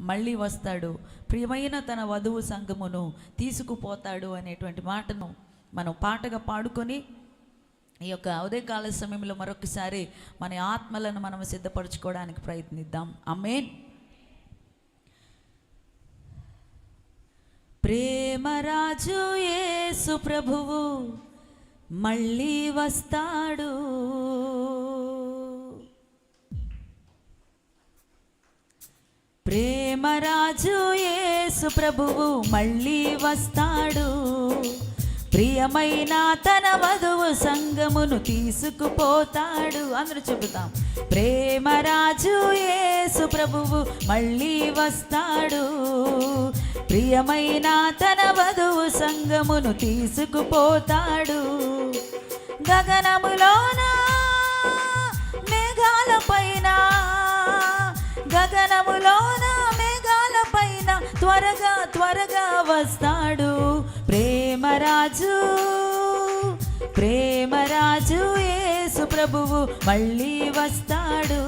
మళ్ళీ వస్తాడు. ప్రియమైన తన వధువు సంఘమును తీసుకుపోతాడు అనేటువంటి మాటను మనం పాటగా పాడుకొని ఈ యొక్క ఉదయకాల సమయంలో మరొకసారి మన ఆత్మలను మనం సిద్ధపరచుకోవడానికి ప్రయత్నిద్దాం. అమ్మేన్ ప్రేమరాజు యేసు ప్రభువు మళ్ళీ వస్తాడు. ప్రేమరాజు యేసు ప్రభువు మళ్ళీ వస్తాడు. ప్రియమైన తన వధువు సంగమును తీసుకుపోతాడు. అందరూ చెబుతాం ప్రేమరాజు యేసు ప్రభువు మళ్ళీ వస్తాడు. ప్రియమైన తన వధువు సంగమును తీసుకుపోతాడు. గగనములో త్వరగా వస్తాడు. ప్రేమరాజు ప్రేమరాజు యేసు ప్రభువు మళ్ళీ వస్తాడు.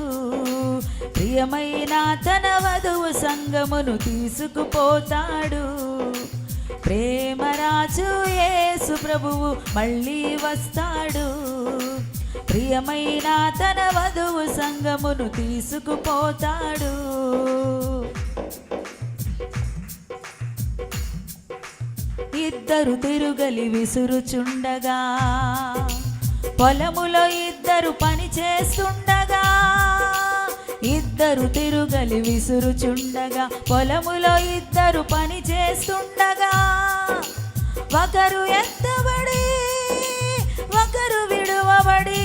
ప్రియమైన తన వధువు సంగమును తీసుకుపోతాడు. ప్రేమరాజు యేసు ప్రభువు మళ్ళీ వస్తాడు. ప్రియమైన తన వధువు సంగమును తీసుకుపోతాడు. ఇద్దరు తిరుగలి విసురుచుండగా. పొలములో ఇద్దరు పని చేస్తుండగా. ఇద్దరు తిరుగలి విసురుచుండగా. పొలములో ఇద్దరు పని చేస్తుండగా. ఒకరు ఎత్తబడి ఒకరు విడువబడి.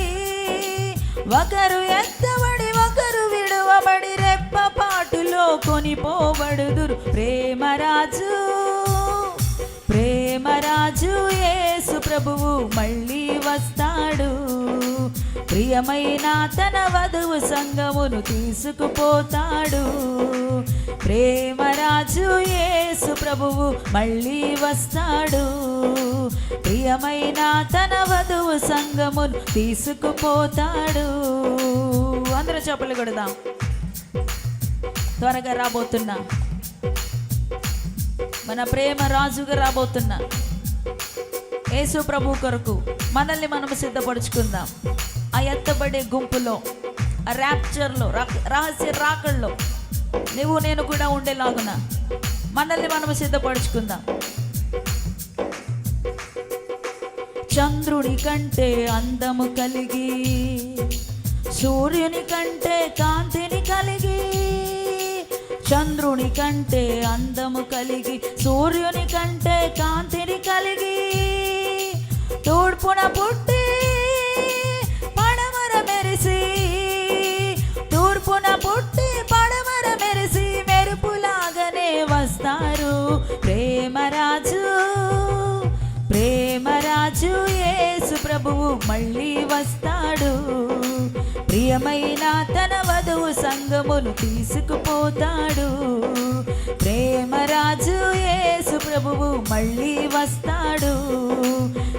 ఒకరు ఎత్తబడి ఒకరు విడువబడి. రెప్పపాటులో కొనిపోబడుదురు ప్రేమరాజు. ప్రేమరాజు ప్రభువు మళ్ళీ వస్తాడు. ప్రియమైన తన వధువు సంగమును తీసుకుపోతాడు. ప్రేమరాజు యేసు ప్రభువు మళ్ళీ వస్తాడు. ప్రియమైన తన వధువు సంగమును తీసుకుపోతాడు. అందరూ చెప్పలు కొడదాం. త్వరగా రాబోతున్నా. మన ప్రేమ రాజుగా రాబోతున్నా. యేసు ప్రభు కొరకు మనల్ని మనం సిద్ధపరచుకుందాం. ఆ ఎత్తబడే గుంపులో ఆ ర్యాప్చర్లో రహస్య రాకల్లో నువ్వు నేను కూడా ఉండేలాగున మనల్ని మనం సిద్ధపరచుకుందాం. చంద్రుడి కంటే అందము కలిగి సూర్యుని కంటే కాంతిని కలిగి చంద్రుని కంటే అందము కలిగి సూర్యుని కంటే కాంతిని కలిగి తూర్పున పుట్టి పడమర మెరిసి తూర్పున పుట్టి పడమర మెరిసి మెరుపులాగానే వస్తారు. ప్రేమరాజు ప్రేమరాజు యేసు ప్రభువు మళ్ళీ వస్తాడు. ప్రియమైన తన వధువు సంగమును తీసుకుపోతాడు. ప్రేమరాజు యేసు ప్రభువు మళ్ళీ వస్తాడు.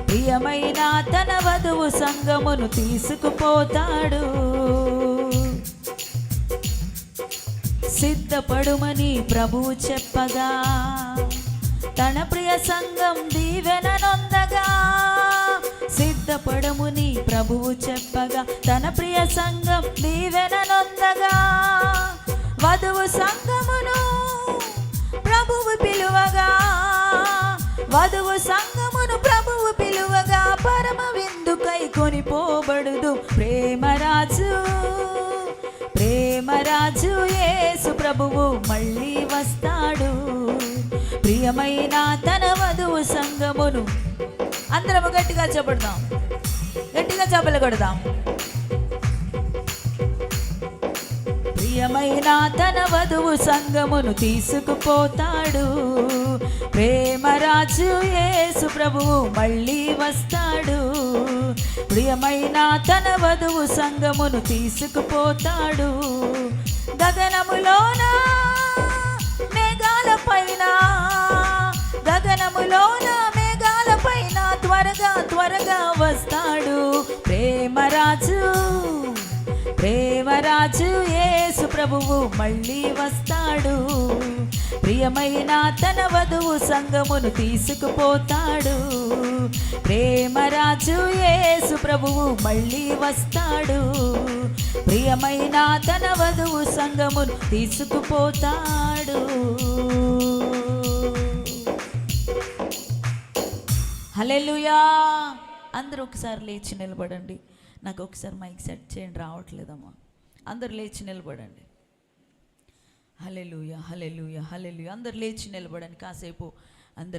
ప్రియమైన తన వధువు సంగమును తీసుకుపోతాడు. సిద్ధపడుమని ప్రభువు చెప్పగా తన ప్రియ సంఘం దీవెననొందగా సిద్ధపడముని ప్రభువు చెప్పగా సంఘం దీవెననొందగా వధువు సంఘమును ప్రభువు పిలువగా. వధువు సంఘమును ప్రభువు పిలువగా. పరమ విందుకై కొనిపోబడుదు ప్రేమరాజు. ప్రేమరాజు యేసు ప్రభువు మళ్ళీ వస్తాడు. ప్రియమైన తన వధువు సంగమును అందరము గట్టిగా చెప్పడదాం గట్టిగా చెప్పలు కొడదాం. ప్రియమైన తన వధువు సంగమును తీసుకుపోతాడు. ప్రేమరాజు యేసు ప్రభువు మళ్ళీ వస్తాడు. ప్రియమైన తన వధువు సంగమును తీసుకుపోతాడు. గగనములోన మేఘాల పైన గగనములోన మేఘాల పైన త్వరగా త్వరగా వస్తాడు. ప్రేమరాజు ప్రేమరాజు ఏ ప్రభువు మళ్ళీ వస్తాడు. ప్రియమైన తన వధువు సంగమును తీసుకుపోతాడు. ప్రేమరాజు యేసు ప్రభువు మళ్ళీ వస్తాడు. ప్రియమైన తన వధువు సంగమును తీసుకుపోతాడు. హలెలుయా అందరూ ఒకసారి లేచి నిలబడండి. నాకు ఒకసారి మైక్ సెట్ చేయండి రావట్లేదమ్మా. అందరు లేచి నిలబడండి. హలెలుయ హలెలుయ హలెలుయ అందరు లేచి నిలబడండి కాసేపు.